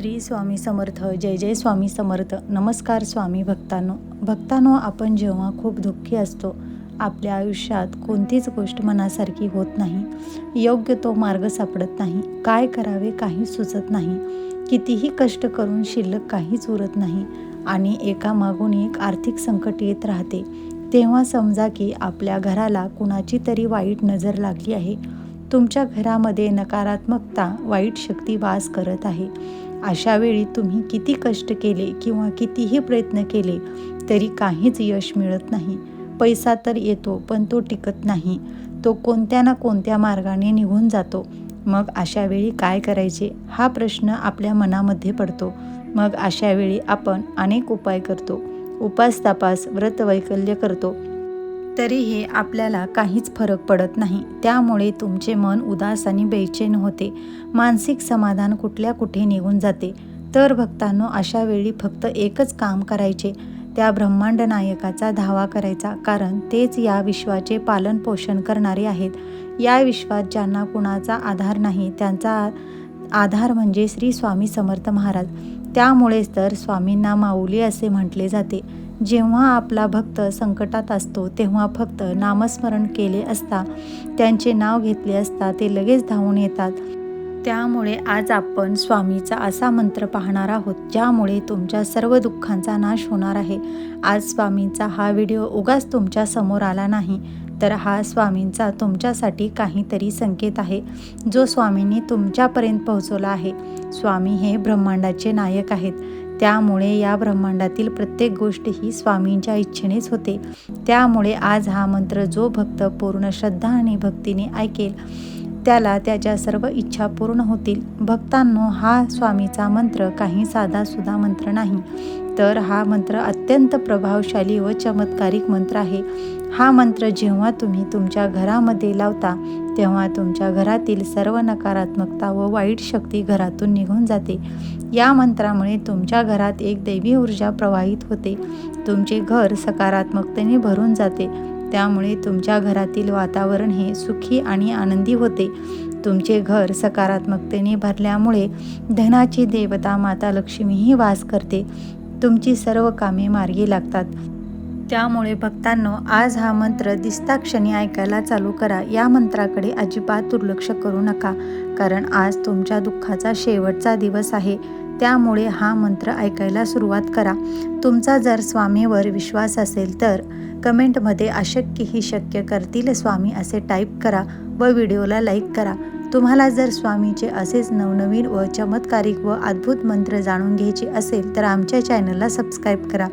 श्री स्वामी समर्थ जय जय स्वामी समर्थ. नमस्कार स्वामी भक्तांनो. भक्तांनो आपण जेव्हा खूप दुःखी असतो आपल्या आयुष्यात कोणतीच गोष्ट मनासारखी होत नाही. योग्य तो मार्ग सापडत नाही. काय करावे काही सुचत नाही. कितीही कष्ट करून शिल्लक काहीच उरत नाही आणि एकामागून एक आर्थिक संकट येत राहते. तेव्हा समजा की आपल्या घराला कुणाची तरी वाईट नजर लागली आहे. तुमच्या घरामध्ये नकारात्मकता वाईट शक्ती वास करत आहे. अशा वेळी तुम्ही किती कष्ट केले किंवा कितीही प्रयत्न केले तरी काहीच यश मिळत नाही. पैसा तर येतो पण तो टिकत नाही. तो कोणत्या ना कोणत्या मार्गाने निघून जातो. मग अशा वेळी काय करायचे? हा प्रश्न आपल्या मनामध्ये पडतो. मग अशा वेळी आपण अनेक उपाय करतो. उपास तपास व्रतवैकल्य करतो. तरीही आपल्याला काहीच फरक पडत नाही. त्यामुळे तुमचे मन उदास आणि बेचैन होते. मानसिक समाधान कुठल्या कुठे निघून जाते. तर भक्तांनो अशा वेळी फक्त एकच काम करायचे. त्या ब्रह्मांड नायकाचा धावा करायचा. कारण तेच या विश्वाचे पालन पोषण करणारे आहेत. या विश्वात ज्यांना कुणाचा आधार नाही त्यांचा आधार म्हणजे श्री स्वामी समर्थ महाराज. त्यामुळेच तर स्वामींना माऊली असे म्हटले जाते. जेव्हा आपला भक्त संकटात असतो तेव्हा फक्त नामस्मरण केले असता त्यांचे नाव घेतले असता ते लगेच धावून येतात. त्यामुळे आज आपण स्वामीचा असा मंत्र पाहणार आहोत ज्यामुळे तुमच्या सर्व दुःखांचा नाश होणार आहे. आज स्वामींचा हा व्हिडिओ उगाच तुमच्यासमोर आला नाही तर हा स्वामींचा तुमच्यासाठी काहीतरी संकेत आहे जो स्वामींनी तुमच्यापर्यंत पोहोचवला आहे. स्वामी हे ब्रह्मांडाचे नायक आहेत. त्यामुळे या ब्रह्मांडातील प्रत्येक गोष्ट ही स्वामींच्या इच्छेनेच होते. त्यामुळे आज हा मंत्र जो भक्त पूर्ण श्रद्धा आणि भक्तीने ऐकेल त्याला त्याच्या सर्व इच्छा पूर्ण होतील. भक्तांनो हा स्वामीचा मंत्र काही साधासुद्धा मंत्र नाही तर हा मंत्र अत्यंत प्रभावशाली व चमत्कारिक मंत्र आहे. हा मंत्र जेव्हा तुम्ही तुमच्या घरामध्ये लावता तेव्हा तुमच्या घरातील सर्व नकारात्मकता व वाईट शक्ती घरातून निघून जाते. या मंत्रामुळे तुमच्या घरात एक दैवी ऊर्जा प्रवाहित होते. तुमचे घर सकारात्मकतेने भरून जाते. त्यामुळे तुमच्या घरातील वातावरण हे सुखी आणि आनंदी होते. तुमचे घर सकारात्मकतेने भरल्यामुळे धनाची देवता माता लक्ष्मीही वास करते. तुमची सर्व कामे मार्गी लागतात. त्यामुळे भक्तांनो आज हा मंत्र दिसता क्षणी ऐकायला चालू करा. या मंत्राकडे अजिबात दुर्लक्ष करू नका कारण आज तुमच्या दुःखाचा शेवटचा दिवस आहे. त्यामुळे हा मंत्र ऐकायला सुरुवात करा. तुमचा जर स्वामीवर विश्वास असेल तर कमेंटमध्ये अशक्य ही शक्य करतील स्वामी असे टाईप करा व व्हिडिओला लाईक करा. तुम्हाला जर स्वामीचे असेच नवनवीन व चमत्कारिक व अद्भुत मंत्र जाणून घ्यायचे असेल तर आमच्या चॅनलला सबस्क्राईब करा.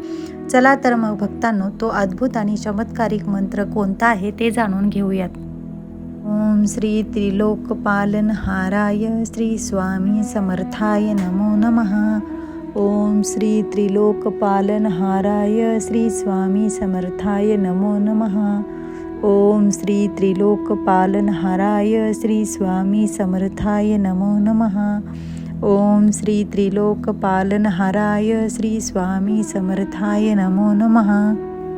चला तर मग भक्तांनो तो अद्भुत आणि चमत्कारिक मंत्र कोणता आहे ते जाणून घेऊयात. ओम श्री त्रिलोकपालन हाराय श्री स्वामी समर्थाय नमो नमः. ओम श्री त्रिलोकपालनहाराय श्री स्वामी समर्थाय नमो नमः. ओम श्री त्रिलोकपालनहाराय श्री स्वामी समर्थाय नमो नमः. ओम श्री त्रिलोकपालनहाराय श्री स्वामी समर्थाय नमो नमः।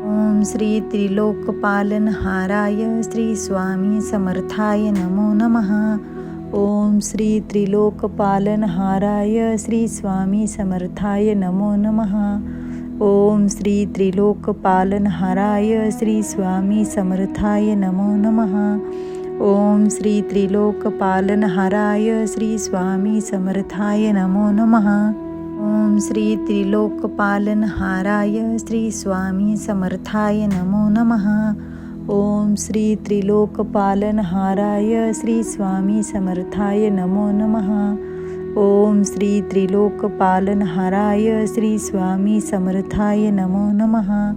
ओम श्री त्रिलोकपालनहाराय श्री स्वामी समर्थाय नमो नमः। ओम श्री त्रिलोकपालनहाराय श्री स्वामी समर्थाय नमो नमः। ओम श्री त्रिलोकपालनहाराय श्री स्वामी समर्थाय नमो नमः। ओम श्री त्रिलोकपालनहाराय श्री स्वामी समर्थाय नमो नमः। ओम श्री त्रिलोकपालनहाराय श्री स्वामी समर्थाय नमो नमः। ओम श्री त्रिलोकपालनहाराय श्री स्वामी समर्थाय नमो नमः। ओम श्री त्रिलोकपालनहाराय श्री स्वामी समर्थाय नमो नमः।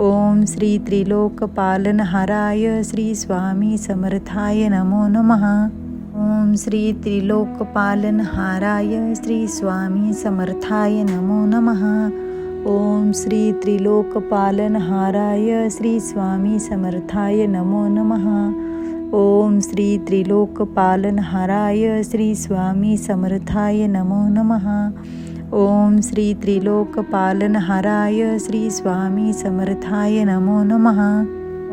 ओम श्री त्रिलोकपालनहाराय श्री स्वामी समर्थाय नमो नमः। ओम श्री त्रिलोकपालनहाराय श्री स्वामी समर्थाय नमो नमः। ओम श्री त्रिलोकपालनहाराय श्री स्वामी समर्थाय नमो नमः। ओम श्री त्रिलोकपालनहाराय श्री स्वामी समर्थाय नमो नमः। ओम श्री त्रिलोकपालनहाराय श्री स्वामी समर्थाय नमो नमः।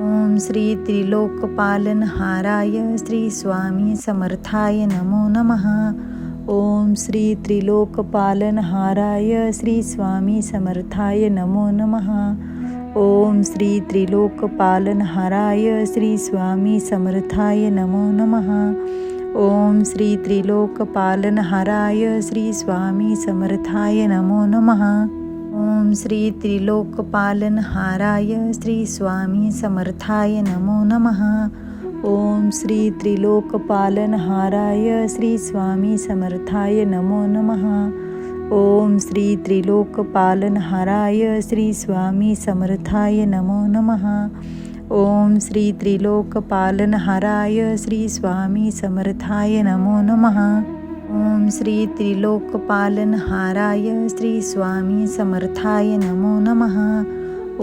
ओम श्री त्रिलोकपालनहाराय श्री स्वामी समर्थाय नमो नमः। ओम श्री त्रिलोकपालनहाराय श्री स्वामी समर्थाय नमो नमः। ओम श्री त्रिलोकपालनहाराय श्री स्वामी समर्थाय नमो नमः। ओम श्री त्रिलोकपालनहाराय श्री स्वामी समर्थाय नमो नमः। ओम श्री त्रिलोकपालनहाराय श्री स्वामी समर्थाय नमो नमः। ओम श्री त्रिलोकपालनहाराय श्री स्वामी समर्थाय नमो नमः। ओम श्री त्रिलोकपालनहाराय श्री स्वामी समर्थाय नमो नमः। ओम श्री त्रिलोकपालनहाराय श्री स्वामी समर्थाय नमो नमः। ओम श्री त्रिलोकपालनहाराय श्री स्वामी समर्थाय नमो नमः।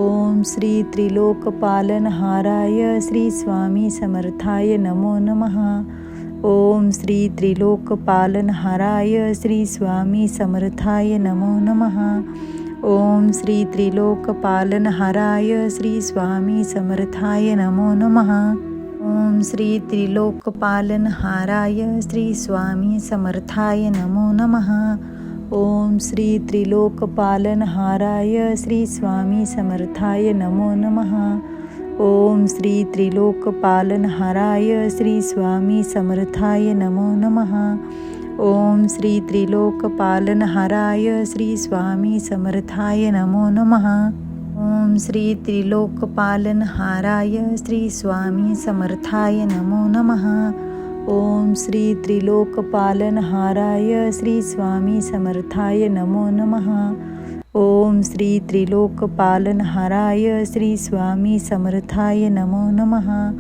ओम श्री त्रिलोकपालनहाराय श्री स्वामी समर्थाय नमो नमः। ओम श्री त्रिलोकपालनहाराय श्री स्वामी समर्थाय नमो नमः। ओम श्री त्रिलोकपालनहाराय श्री स्वामी समर्थाय नमो नमः। ओम श्री त्रिलोकपालनहाराय श्री स्वामी समर्थाय नमो नमः। ओम श्री त्रिलोकपालनहाराय श्री स्वामी समर्थाय नमो नमः। ओम श्री त्रिलोकपालनहाराय श्री स्वामी समर्थाय नमो नमः। ओम श्री त्रिलोकपालनहाराय श्री स्वामी समर्थाय नमो नमः। ओम श्री त्रिलोकपालनहाराय श्री स्वामी समर्थाय नमो नमः। ओम श्री त्रिलोकपालनहाराय श्री स्वामी समर्थाय नमो नमः। ओम श्री त्रिलोकपालनहाराय श्री स्वामी समर्थाय नमो नमः।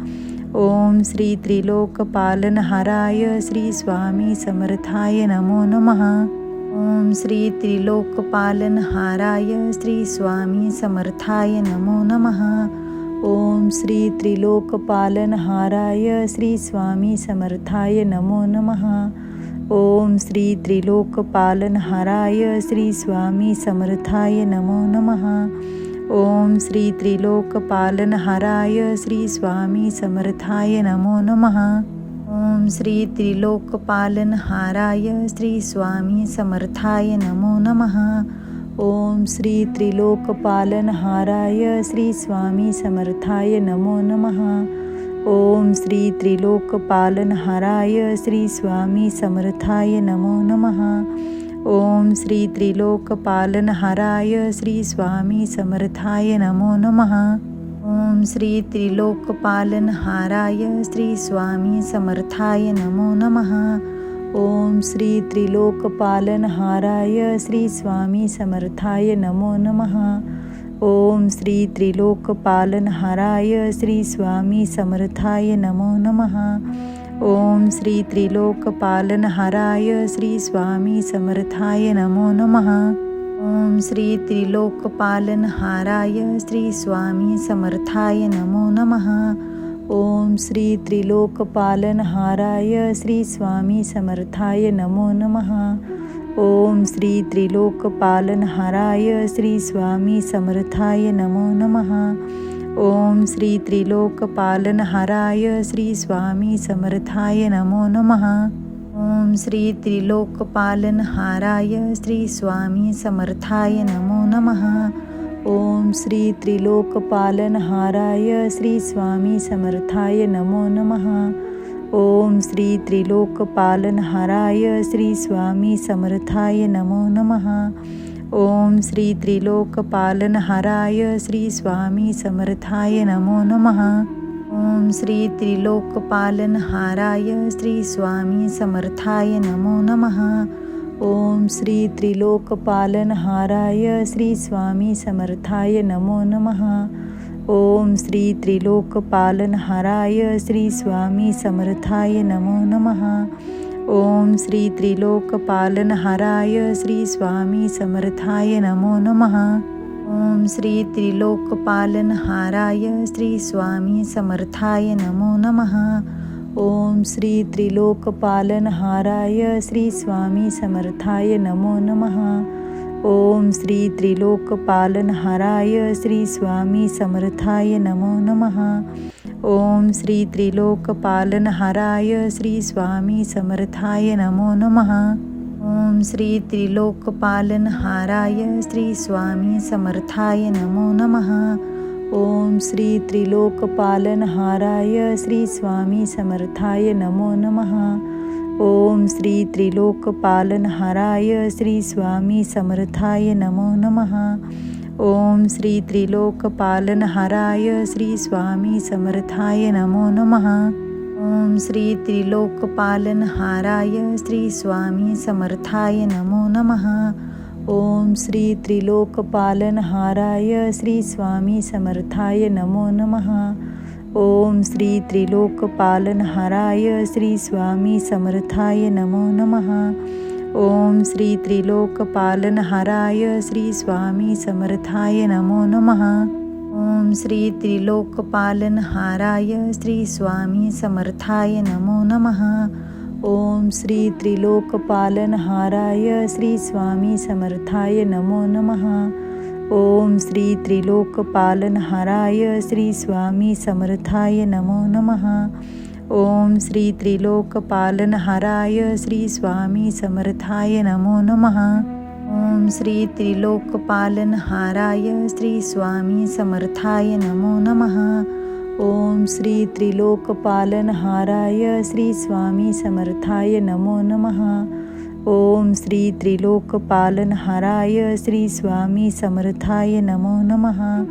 ओम श्री त्रिलोकपालनहाराय श्री स्वामी समर्थाय नमो नमः। ओम श्री त्रिलोकपालनहाराय श्री स्वामी समर्थाय नमो नमः। ओम श्री त्रिलोकपालनहाराय श्री स्वामी समर्थाय नमो नमः। ओम श्री त्रिलोकपालनहाराय श्री स्वामी समर्थाय नमो नमः। ओम श्री त्रिलोकपालनहाराय श्री स्वामी समर्थाय नमो नमः। ओम श्री त्रिलोकपालनहाराय श्री स्वामी समर्थाय नमो नमः। ओम श्री त्रिलोकपालनहाराय श्री स्वामी समर्थाय नमो नमः। ओम श्री त्रिलोकपालनहाराय श्री स्वामी समर्थाय नमो नमः। ओम श्री त्रिलोकपालनहाराय श्री स्वामी समर्थाय नमो नमः। ओम श्री त्रिलोकपालनहाराय श्री स्वामी समर्थाय नमो नमः। ओम श्री त्रिलोकपालनहाराय श्री स्वामी समर्थाय नमो नमः। ओम श्री त्रिलोकपालनहाराय श्री स्वामी समर्थाय नमो नमः। ओम श्री त्रिलोकपालनहाराय श्री स्वामी समर्थाय नमो नमः। ओम श्री त्रिलोकपालनहाराय श्री स्वामी समर्थाय नमो नमः। ओम श्री त्रिलोकपालनहाराय श्री स्वामी समर्थाय नमो नमः। ओम श्री त्रिलोकपालनहाराय श्री स्वामी समर्थाय नमो नमः। ओम श्री त्रिलोकपालनहाराय श्री स्वामी समर्थाय नमो नमः। ओम श्री त्रिलोकपालनहाराय श्री स्वामी समर्थाय नमो नमः। ओम श्री त्रिलोकपालनहाराय श्री स्वामी समर्थाय नमो नमः। ओम श्री त्रिलोकपालनहाराय श्री स्वामी समर्थाय नमो नमः। ओम श्री त्रिलोकपालनहाराय श्री स्वामी समर्थाय नमो नमः। ओम श्री त्रिलोकपालनहाराय श्री स्वामी समर्थाय नमो नमः। ओम श्री त्रिलोकपालनहाराय श्री स्वामी समर्थाय नमो नमः। ओम श्री त्रिलोकपालनहाराय श्री स्वामी समर्थाय नमो नमः। ओम श्री त्रिलोकपालनहाराय श्री स्वामी समर्थाय नमो नमः। ओम श्री त्रिलोकपालनहाराय श्री स्वामी समर्थाय नमो नमः। ओम श्री त्रिलोकपालनहाराय श्री स्वामी समर्थाय नमो नमः। ओम श्री त्रिलोकपालनहाराय श्री स्वामी समर्थाय नमो नमः। ओम श्री त्रिलोकपालनहाराय श्री स्वामी समर्थाय नमो नमः। ओम श्री त्रिलोकपालनहाराय श्री स्वामी समर्थाय नमो नमः। ओम श्री त्रिलोकपालनहाराय श्री स्वामी समर्थाय नमो नमः। ओम श्री त्रिलोकपालनहाराय श्री स्वामी समर्थाय नमो नमः। ओम श्री त्रिलोकपालनहाराय श्री स्वामी समर्थाय नमो नमः। ओम श्री त्रिलोकपालनहाराय श्री स्वामी समर्थाय नमो नमः। ओम श्री त्रिलोकपालनहाराय श्री स्वामी समर्थाय नमो नमः। ओम श्री त्रिलोकपालनहाराय श्री स्वामी समर्थाय नमो नमः। ओम श्री त्रिलोकपालनहाराय श्री स्वामी समर्थाय नमो नमः। ओम श्री त्रिलोकपालनहाराय श्री स्वामी समर्थाय नमो नमः। ओम श्री त्रिलोकपालनहाराय श्री स्वामी समर्थाय नमो नमः। ओम श्री त्रिलोकपालनहाराय श्री स्वामी समर्थाय नमो नमः। ओम श्री त्रिलोकपालनहाराय श्री स्वामी समर्थाय नमो नमः। ओम श्री त्रिलोकपालनहाराय श्री स्वामी समर्थाय नमो नमः। ओम श्री त्रिलोकपालनहाराय श्री स्वामी समर्थाय नमो नमः। ओम श्री त्रिलोकपालनहाराय श्री स्वामी समर्थाय नमो नमः।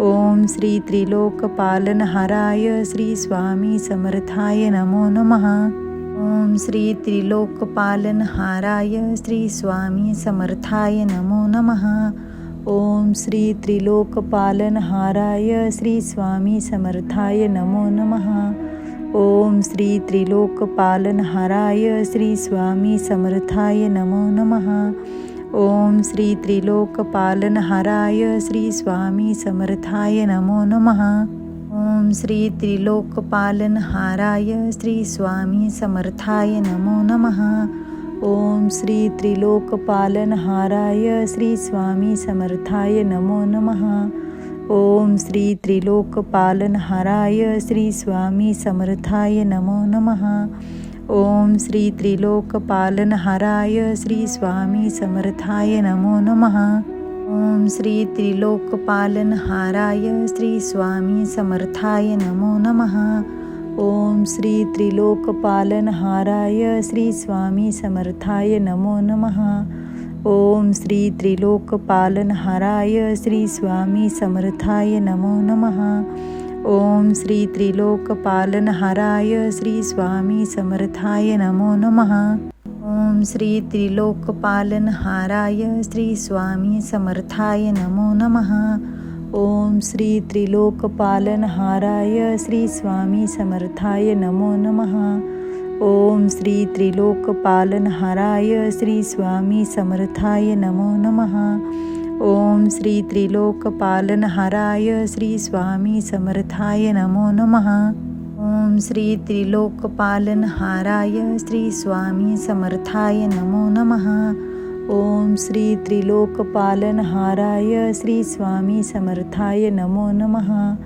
ओम श्री त्रिलोकपालनहाराय श्री स्वामी समर्थाय नमो नमः। ओम श्री त्रिलोकपालनहाराय श्री स्वामी समर्थाय नमो नमः। ओम श्री त्रिलोकपालनहाराय श्री स्वामी समर्थाय नमो नमः। ओम श्री त्रिलोकपालनहाराय श्री स्वामी समर्थाय नमो नमः। ओम श्री त्रिलोकपालनहाराय श्री स्वामी समर्थाय नमो नमः। ओम श्री त्रिलोकपालनहाराय श्री स्वामी समर्थाय नमो नमः। ओम श्री त्रिलोकपालनहाराय श्री स्वामी समर्थाय नमो नमः। ओम श्री त्रिलोकपालनहाराय श्री स्वामी समर्थाय नमो नमः। ओम श्री त्रिलोकपालनहाराय श्री स्वामी समर्थाय नमो नमः। ओम श्री त्रिलोकपालनहाराय श्री स्वामी समर्थाय नमो नमः। ओम श्री त्रिलोकपालनहाराय श्री स्वामी समर्थाय नमो नमः। ओम श्री त्रिलोकपालनहाराय श्री स्वामी समर्थाय नमो नमः। ओम श्री त्रिलोकपालनहाराय श्री स्वामी समर्थाय नमो नमः। ओम श्री त्रिलोकपालनहाराय श्री स्वामी समर्थाय नमो नमः। ओम श्री त्रिलोकपालनहाराय श्री स्वामी समर्थाय नमो नमः। ओम श्री त्रिलोकपालनहाराय श्री स्वामी समर्थाय नमो नमः। ओम श्री त्रिलोकपालनहाराय श्री स्वामी समर्थाय नमो नमः। ओम श्री त्रिलोकपालनहाराय श्री स्वामी समर्थाय नमो नमः। ओम श्री त्रिलोकपालनहाराय श्री स्वामी समर्थाय नमो नमः।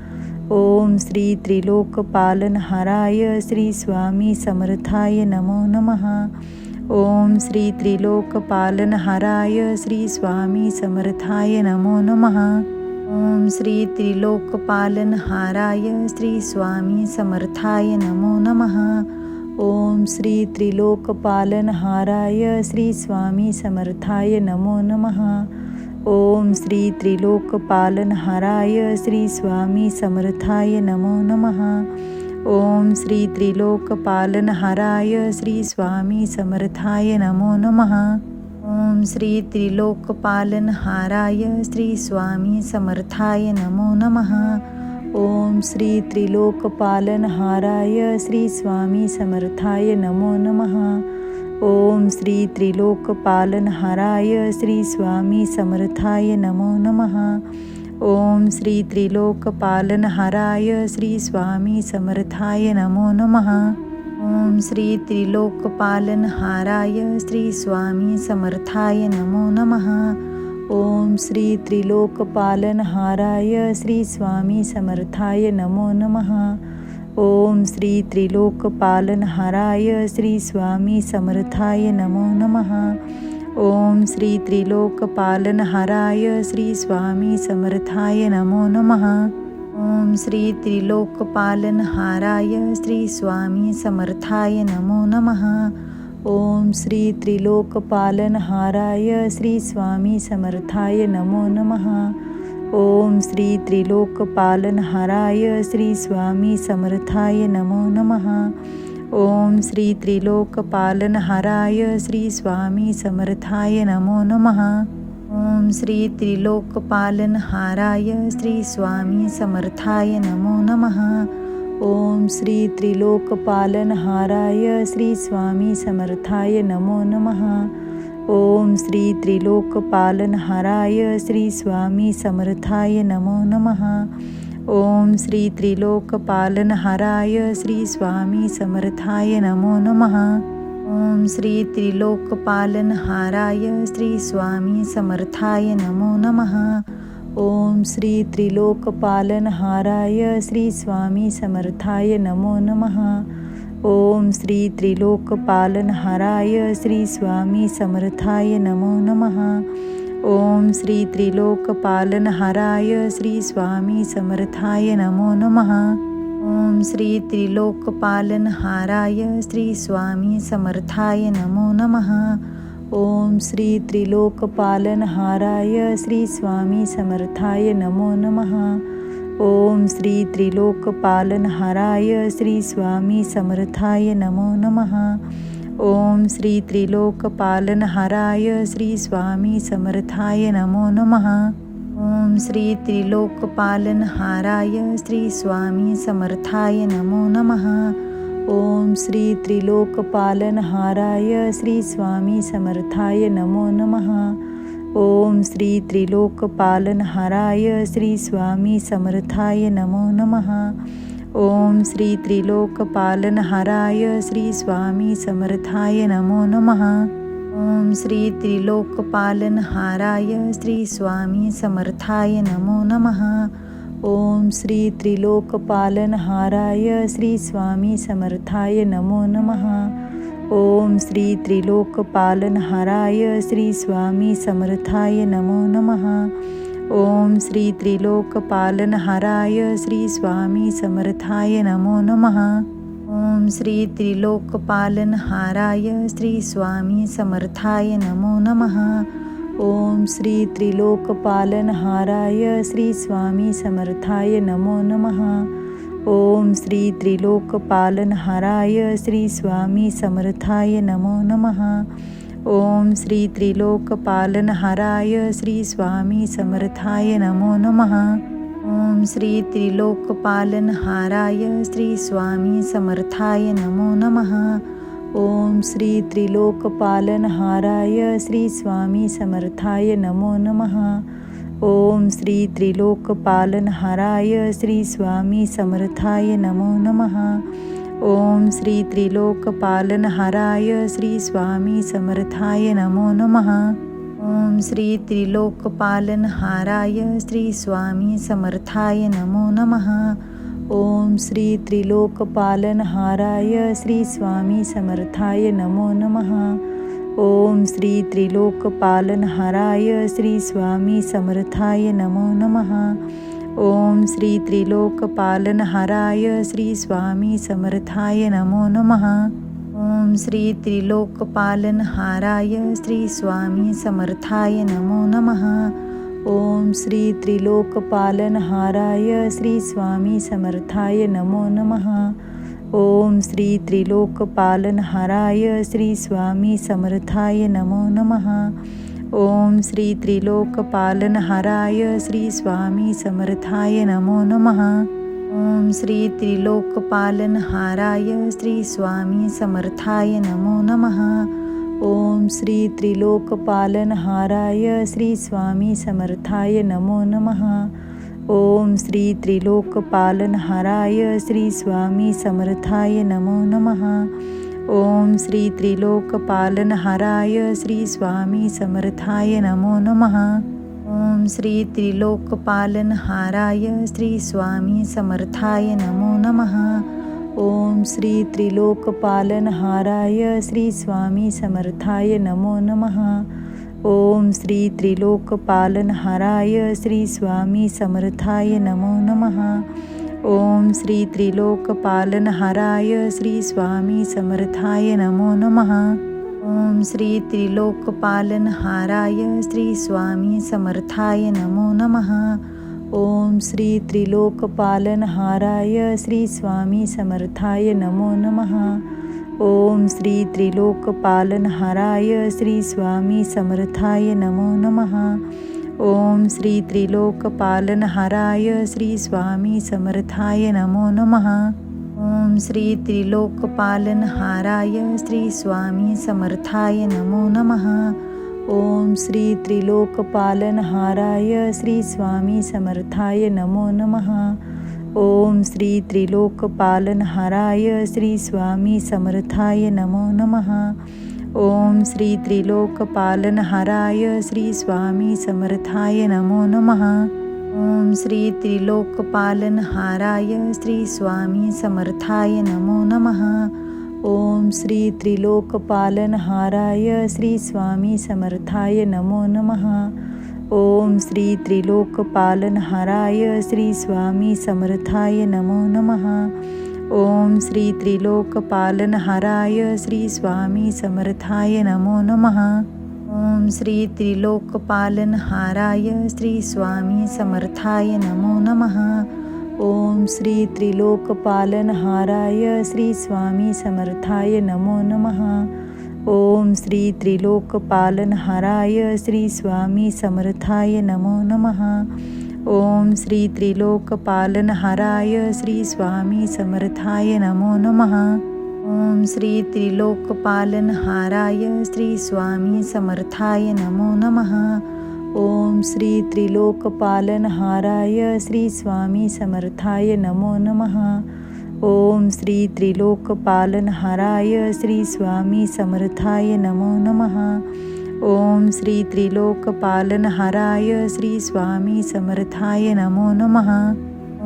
ओम श्री त्रिलोकपालनहाराय श्री स्वामी समर्थाय नमो नमः। ओम श्री त्रिलोकपालनहाराय श्री स्वामी समर्थाय नमो नमः। ओम श्री त्रिलोकपालनहाराय श्री स्वामी समर्थाय नमो नमः। ओम श्री त्रिलोकपालनहाराय श्री स्वामी समर्थाय नमो नमः। ओम श्री त्रिलोकपालनहाराय श्री स्वामी समर्थाय नमो नमः। ओम श्री त्रिलोकपालनहाराय श्री स्वामी समर्थाय नमो नमः। ओम श्री त्रिलोकपालनहाराय श्री स्वामी समर्थाय नमो नमः। ओम श्री त्रिलोकपालनहाराय श्री स्वामी समर्थाय नमो नमः। ओम श्री त्रिलोकपालनहाराय श्री स्वामी समर्थाय नमो नमः। ओम श्री त्रिलोकपालनहाराय श्री स्वामी समर्थाय नमो नमः। ओम श्री त्रिलोकपालनहाराय श्री स्वामी समर्थाय नमो नमः। ओम श्री त्रिलोकपालनहाराय श्री स्वामी समर्थाय नमो नमः। ओम श्री त्रिलोकपालनहाराय श्री स्वामी समर्थाय नमो नमः। ओम श्री त्रिलोकपालनहाराय श्री स्वामी समर्थाय नमो नमः। ओम श्री त्रिलोकपालनहाराय श्री स्वामी समर्थाय नमो नमः। ओम श्री त्रिलोकपालनहाराय श्री स्वामी समर्थाय नमो नमः। ओम श्री त्रिलोकपालनहाराय श्री स्वामी समर्थाय नमो नमः। ओम श्री त्रिलोकपालनहाराय श्री स्वामी समर्थाय नमो नमः। ओम श्री त्रिलोकपालनहाराय श्री स्वामी समर्थाय नमो नमः। ओम श्री त्रिलोकपालनहाराय श्री स्वामी समर्थाय नमो नमः। ओम श्री त्रिलोकपालनहाराय श्री स्वामी समर्थाय नमो नमः। ओम श्री त्रिलोकपालनहाराय श्री स्वामी समर्थाय नमो नमः। ओम श्री त्रिलोकपालनहाराय श्री स्वामी समर्थाय नमो नमः। ओम श्री त्रिलोकपालनहाराय श्री स्वामी समर्थाय नमो नमः। ओम श्री त्रिलोकपालनहाराय श्री स्वामी समर्थाय नमो नमः। ओम श्री त्रिलोकपालनहाराय श्री स्वामी समर्थाय नमो नमः। ओम श्री त्रिलोकपालनहाराय श्री स्वामी समर्थाय नमो नमः। ओम श्री त्रिलोकपालनहाराय श्री स्वामी समर्थाय नमो नमः। ओम श्री त्रिलोकपालनहाराय श्री स्वामी समर्थाय नमो नमः। ओम श्री त्रिलोकपालनहाराय श्री स्वामी समर्थाय नमो नमः। ओम श्री त्रिलोकपालनहाराय श्री स्वामी समर्थाय नमो नमः। ओम श्री त्रिलोकपालनहाराय श्री स्वामी समर्थाय नमो नमः। ओम श्री त्रिलोकपालनहाराय श्री स्वामी समर्थाय नमो नमः। ओम श्री त्रिलोकपालनहाराय श्री स्वामी समर्थाय नमो नमः। ओम श्री त्रिलोकपालनहाराय श्री स्वामी समर्थाय नमो नमः। ओम श्री त्रिलोकपालनहाराय श्री स्वामी समर्थाय नमो नमः। ओम श्री त्रिलोकपालनहाराय श्री स्वामी समर्थाय नमो नमः। ओम श्री त्रिलोकपालनहाराय श्री स्वामी समर्थाय नमो नमः। ओम श्री त्रिलोकपालनहाराय श्री स्वामी समर्थाय नमो नमः। ओम श्री त्रिलोकपालनहाराय श्री स्वामी समर्थाय नमो नमः। ओम श्री त्रिलोकपालनहाराय श्री स्वामी समर्थाय नमो नमः। ओम श्री त्रिलोकपालनहाराय श्री स्वामी समर्थाय नमो नमः। ओम श्री त्रिलोकपालनहाराय श्री स्वामी समर्थाय नमो नमः। ओम श्री त्रिलोकपालनहाराय श्री स्वामी समर्थाय नमो नमः। ओम श्री त्रिलोकपालनहाराय श्री स्वामी समर्थाय नमो नमः। ओम श्री त्रिलोकपालनहाराय श्री स्वामी समर्थाय नमो नमः। ओम श्री त्रिलोकपालनहाराय श्री स्वामी समर्थाय नमो नमः। ओम श्री त्रिलोकपालनहाराय श्री स्वामी समर्थाय नमो नमः। ओम श्री त्रिलोकपालनहाराय श्री स्वामी समर्थाय नमो नमः। ओम श्री त्रिलोकपालनहाराय श्री स्वामी समर्थाय नमो नमः। ओम श्री त्रिलोकपालनहाराय श्री स्वामी समर्थाय नमो नमः। ओम श्री त्रिलोकपालनहाराय श्री स्वामी समर्थाय नमो नमः। ओम श्री त्रिलोकपालनहाराय श्री स्वामी समर्थाय नमो नमः। ओम श्री त्रिलोकपालनहाराय श्री स्वामी समर्थाय नमो नमः। ओम श्री त्रिलोकपालनहाराय श्री स्वामी समर्थाय नमो नमः। ओम श्री त्रिलोकपालनहाराय श्री स्वामी समर्थाय नमो नमः। ओम श्री त्रिलोकपालनहाराय श्री स्वामी समर्थाय नमो नमः। ओम श्री त्रिलोकपालनहाराय श्री स्वामी समर्थाय नमो नमः। ओम श्री त्रिलोकपालनहाराय श्री स्वामी समर्थाय नमो नमः। ओम श्री त्रिलोकपालनहाराय श्री स्वामी समर्थाय नमो नमः। ओम श्री त्रिलोकपालनहाराय श्री स्वामी समर्थाय नमो नमः। ओम श्री त्रिलोकपालनहाराय श्री स्वामी समर्थाय नमो नमः। ओम श्री त्रिलोकपालनहाराय श्री स्वामी समर्थाय नमो नमः। ओम श्री त्रिलोकपालनहाराय श्री स्वामी समर्थाय नमो नमः। ओम श्री त्रिलोकपालनहाराय श्री स्वामी समर्थाय नमो नमः। ओम श्री त्रिलोकपालनहाराय श्री स्वामी समर्थाय नमो नमः। ओम श्री त्रिलोकपालनहाराय श्री स्वामी समर्थाय नमो नमः। ओम श्री त्रिलोकपालनहाराय श्री स्वामी समर्थाय नमो नमः। ओम श्री त्रिलोकपालनहाराय श्री स्वामी समर्थाय नमो नमः। ओम श्री त्रिलोकपालनहाराय श्री स्वामी समर्थाय नमो नमः। ओम श्री त्रिलोकपालनहाराय श्री स्वामी समर्थाय नमो नमः। ओम श्री त्रिलोकपालनहाराय श्री स्वामी समर्थाय नमो नमः। ओम श्री त्रिलोकपालनहाराय श्री स्वामी समर्थाय नमो नमः। ओम श्री त्रिलोकपालनहाराय श्री स्वामी समर्थाय नमो नमः। ओम श्री त्रिलोकपालनहाराय श्री स्वामी समर्थाय नमो नमः। ओम श्री त्रिलोकपालनहाराय श्री स्वामी समर्थाय नमो नमः। ओम श्री त्रिलोकपालनहाराय श्री स्वामी समर्थाय नमो नमः। ओम श्री त्रिलोकपालनहाराय श्री स्वामी समर्थाय नमो नमः। ओम श्री त्रिलोकपालनहाराय श्री स्वामी समर्थाय नमो नमः। ओम श्री त्रिलोकपालनहाराय श्री स्वामी समर्थाय नमो नमः। ओम श्री त्रिलोकपालनहाराय श्री स्वामी समर्थाय नमो नमः। ओम श्री त्रिलोकपालनहाराय श्री स्वामी समर्थाय नमो नमः।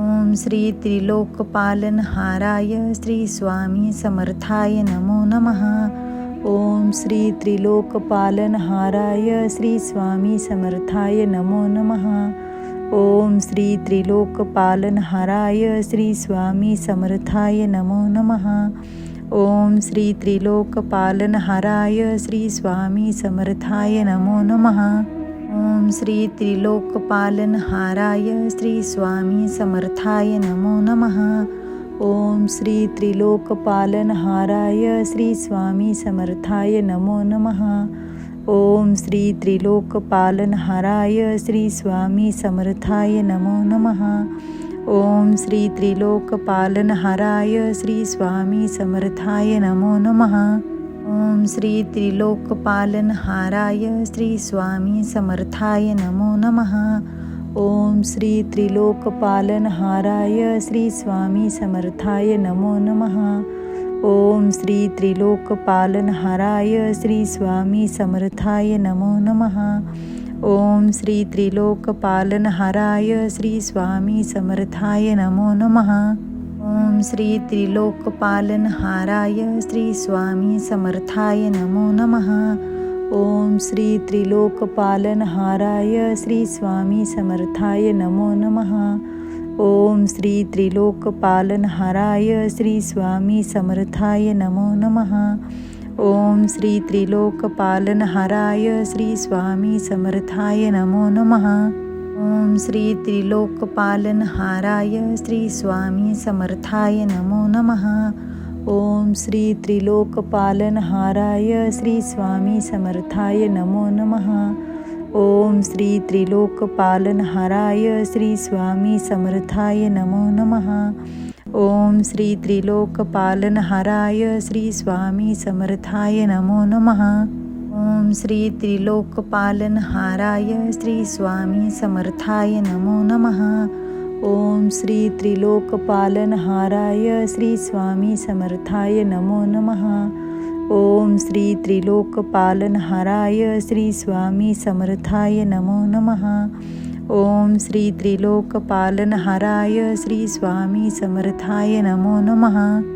ओम श्री त्रिलोकपालनहाराय श्री स्वामी समर्थाय नमो नमः। ओम श्री त्रिलोकपालनहाराय श्री स्वामी समर्थाय नमो नमः। ओम श्री त्रिलोकपालनहाराय श्री स्वामी समर्थाय नमो नमः। ओम श्री त्रिलोकपालनहाराय श्री स्वामी समर्थाय नमो नमः। ओम श्री त्रिलोकपालनहाराय श्री स्वामी समर्थाय नमो नमः। ओम श्री त्रिलोकपालनहाराय श्री स्वामी समर्थाय नमो नमः। ओम श्री त्रिलोकपालनहाराय श्री स्वामी समर्थाय नमो नमः। ओम श्री त्रिलोकपालनहाराय श्री स्वामी समर्थाय नमो नमः। ओम श्री त्रिलोकपालनहाराय श्री स्वामी समर्थाय नमो नमः। ओम श्री त्रिलोकपालनहाराय श्री स्वामी समर्थाय नमो नमः। ओम श्री त्रिलोकपालनहाराय श्री स्वामी समर्थाय नमो नमः। ओम श्री त्रिलोकपालनहाराय श्री स्वामी समर्थाय नमो नमः। ओम श्री त्रिलोकपालनहाराय श्री स्वामी समर्थाय नमो नमः। ओम श्री त्रिलोकपालनहाराय श्री स्वामी समर्थाय नमो नमः। ओम श्री त्रिलोकपालनहाराय श्री स्वामी समर्थाय नमो नमः। ओम श्री त्रिलोकपालनहाराय श्री स्वामी समर्थाय नमो नमः। ओम श्री त्रिलोकपालनहाराय श्री स्वामी समर्थाय नमो नमः। ओम श्री त्रिलोकपालनहाराय श्री स्वामी समर्थाय नमो नमः। ओम श्री त्रिलोकपालनहाराय श्री स्वामी समर्थाय नमो नमः। ओम श्री त्रिलोकपालनहाराय श्री स्वामी समर्थाय नमो नमः। ओम श्री त्रिलोकपालनहाराय श्री स्वामी समर्थाय नमो नमः। ओम श्री त्रिलोकपालनहाराय श्री स्वामी समर्थाय नमो नमः। ओम श्री त्रिलोकपालनहाराय श्री स्वामी समर्थाय नमो नमः। ओम श्री त्रिलोकपालनहाराय श्री स्वामी समर्थाय नमो नमः।